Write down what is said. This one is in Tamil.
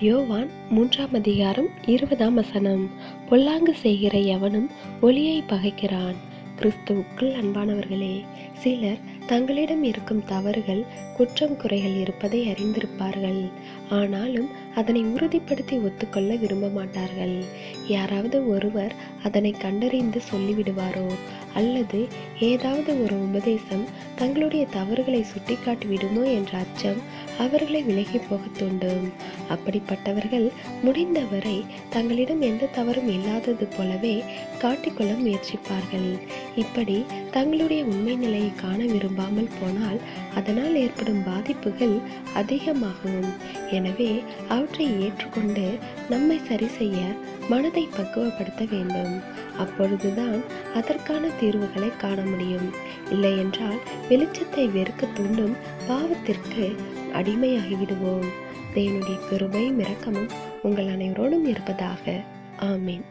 யோவான் மூன்றாம் அதிகாரம் இருபதாம் வசனம். பொல்லாங்கு செய்கிற எவனும் ஒளியை பகைக்கிறான். கிறிஸ்துவுக்குள் அன்பானவர்களே சிலர் தங்களிடம் இருக்கும் தவறுகள் குற்றம் குறைகள் இருப்பதை அறிந்திருப்பார்கள். ஆனாலும் அதனை உறுதிப்படுத்தி ஒத்துக்கொள்ள விரும்ப மாட்டார்கள் யாராவது ஒருவர் அதனை கண்டறிந்து சொல்லிவிடுவாரோ? அல்லது ஏதாவது ஒரு உபதேசம் தங்களுடைய தவறுகளை சுட்டிக்காட்டி விடுமோ என்ற அச்சம் அவர்களை விலகி போக தூண்டும் அப்படிப்பட்டவர்கள் முடிந்தவரை தங்களிடம் எந்த தவறும் இல்லாதது போலவே காட்டிக்கொள்ள முயற்சிப்பார்கள். இப்படி தங்களுடைய உண்மை நிலையை காண விரும்பாமல் போனால் அதனால் ஏற்படும் பாதிப்புகள் அதிகமாகும். எனவே அவற்றை ஏற்றுக்கொண்டு நம்மை சரி செய்ய மனதை பக்குவப்படுத்த வேண்டும். அப்பொழுதுதான் அதற்கான தீர்வுகளை காண முடியும். இல்லையென்றால் வெளிச்சத்தை வெறுக்க தூண்டும் பாவத்திற்கு அடிமையாகிவிடுவோம். தேவனுடைய கிருபையும் இரக்கமும் உங்கள் அனைவரோடும் இருப்பதாக. ஆமீன்.